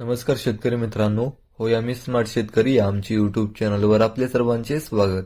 नमस्कार शेतकरी मित्रांनो. होय आम्ही स्मार्ट शेतकरी या आमची यूट्यूब चॅनलवर आपले सर्वांचे स्वागत.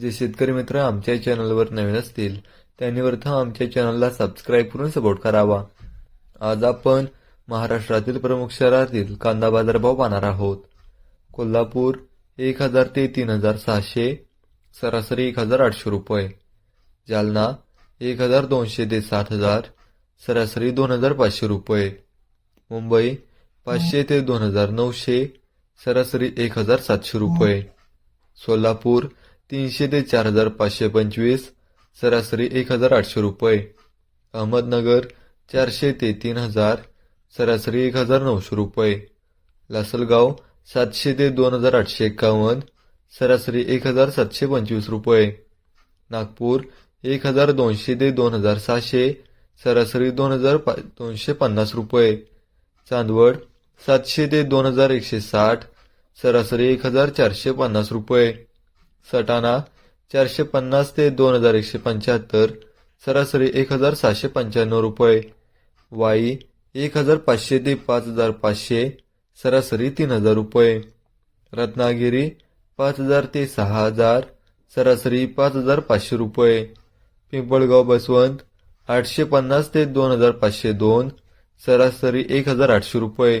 जे शेतकरी मित्र आमच्या चॅनलवर नवीन असतील त्यांनी प्रथम आमच्या चॅनलला सबस्क्राईब करून सपोर्ट करावा. आज आपण महाराष्ट्रातील प्रमुख शहरातील कांदा बाजारभाव पाहणार आहोत. कोल्हापूर एक हजार ते तीन हजार सहाशे सरासरी एक हजार आठशे रुपये. जालना एक हजार दोनशे ते सात हजार सरासरी दोन हजार पाचशे रुपये. मुंबई पाचशे ते दोन हजार नऊशे सरासरी एक हजार सातशे रुपये. सोलापूर तीनशे ते चार हजार पाचशे पंचवीस सरासरी एक हजार आठशे रुपये. अहमदनगर चारशे ते तीन हजार सरासरी एक हजार नऊशे रुपये. लासलगाव सातशे ते दोन हजार आठशे एकावन्न सरासरी एक हजार सातशे पंचवीस रुपये. नागपूर एक हजार दोनशे ते दोन हजार सहाशे सरासरी दोन हजार पा दोनशे पन्नास रुपये. चांदवड सातशे ते दोन हजार एकशे साठ सरासरी एक हजार चारशे पन्नास रुपये. सटाणा चारशे पन्नास ते दोन हजार एकशे पंच्याहत्तर सरासरी एक हजार सहाशे पंच्याण्णव रुपये. वाई एक हजार पाचशे ते पाच हजार पाचशे सरासरी तीन हजार रुपये. रत्नागिरी पाच हजार ते सहा हजार सरासरी पाच हजार पाचशे रुपये. पिंपळगाव बसवंत आठशे पन्नास ते दोन हजार पाचशे दोन सरासरी एक हजार आठशे रुपये.